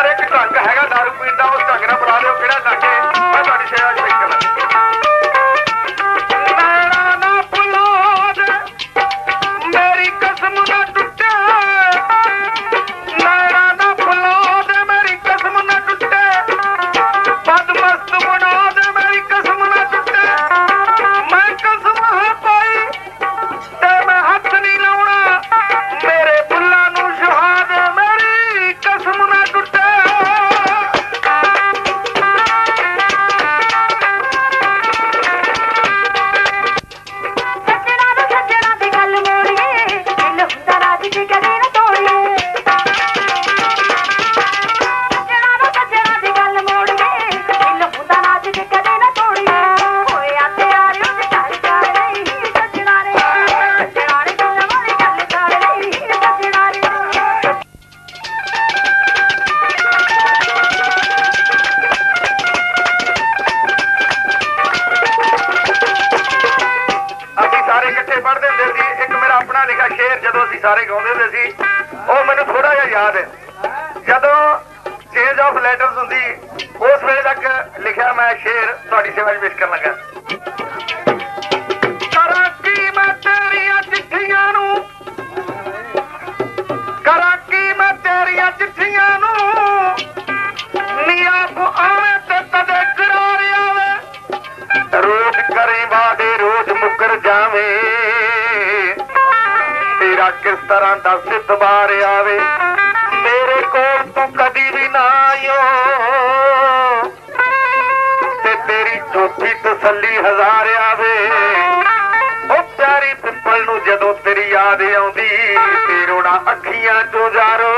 ਹਰ ਇੱਕ ਢੰਗ ਹੈਗਾ ਪੜ੍ਹਾ ਲਿਖਾ ਸ਼ੇਰ ਜਦੋਂ ਅਸੀਂ ਸਾਰੇ ਗਾਉਂਦੇ ਹੁੰਦੇ ਸੀ, ਉਹ ਮੈਨੂੰ ਥੋੜਾ ਜਿਹਾ ਯਾਦ ਹੈ। ਜਦੋਂ ਚੇਂਜ ਆਫ ਲੈਟਰਸ ਹੁੰਦੀ, ਉਸ ਵੇਲੇ ਤੱਕ ਲਿਖਿਆ ਮੈਂ ਸ਼ੇਰ ਤੁਹਾਡੀ ਸੇਵਾ ਵਿੱਚ ਪੇਸ਼ ਕਰਨ ਲੱਗਾ। ਕਿਸ ਤਰ੍ਹਾਂ ਦਾ ਸਿੱਧਵਾਰ ਆਵੇ, ਮੇਰੇ ਕੋਲ ਤੂੰ ਕਦੀ ਵੀ ਨਾ ਆਇਓ। ਤੇ ਤੇਰੀ ਝੂਠੀ ਤਸੱਲੀ ਹਜ਼ਾਰ ਆਵੇ। ਉਹ ਪਿਆਰੀ ਪਿੱਪਲ ਨੂੰ ਜਦੋਂ ਤੇਰੀ ਯਾਦ ਆਉਂਦੀ ਤੇ ਰੋਣਾ ਅੱਖੀਆਂ ਚੋਂ ਜਾਰੋ।